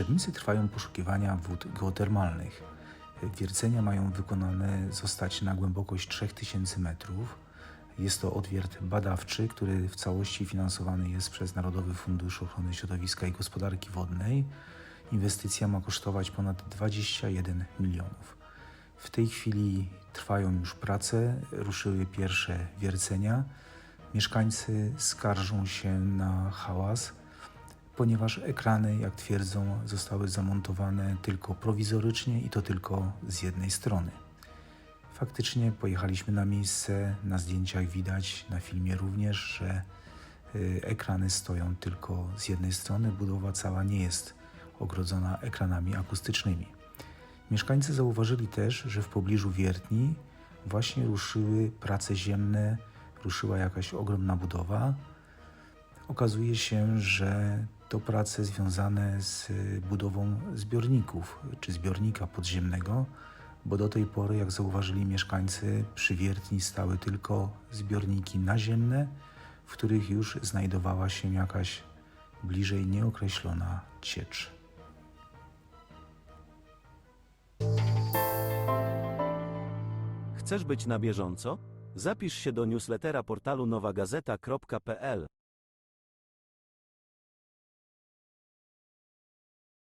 Trzebnicy trwają poszukiwania wód geotermalnych. Wiercenia mają wykonane zostać na głębokość 3000 metrów. Jest to odwiert badawczy, który w całości finansowany jest przez Narodowy Fundusz Ochrony Środowiska i Gospodarki Wodnej. Inwestycja ma kosztować ponad 21 milionów. W tej chwili trwają już prace, ruszyły pierwsze wiercenia. Mieszkańcy skarżą się na hałas, ponieważ ekrany, jak twierdzą, zostały zamontowane tylko prowizorycznie i to tylko z jednej strony. Faktycznie pojechaliśmy na miejsce, na zdjęciach widać, na filmie również, że y, ekrany stoją tylko z jednej strony, budowa cała nie jest ogrodzona ekranami akustycznymi. Mieszkańcy zauważyli też, że w pobliżu wiertni właśnie ruszyły prace ziemne, ruszyła jakaś ogromna budowa. Okazuje się, że to prace związane z budową zbiorników czy zbiornika podziemnego, bo do tej pory, jak zauważyli mieszkańcy, przy wiertni stały tylko zbiorniki naziemne, w których już znajdowała się jakaś bliżej nieokreślona ciecz. Chcesz być na bieżąco? Zapisz się do newslettera portalu nowagazeta.pl.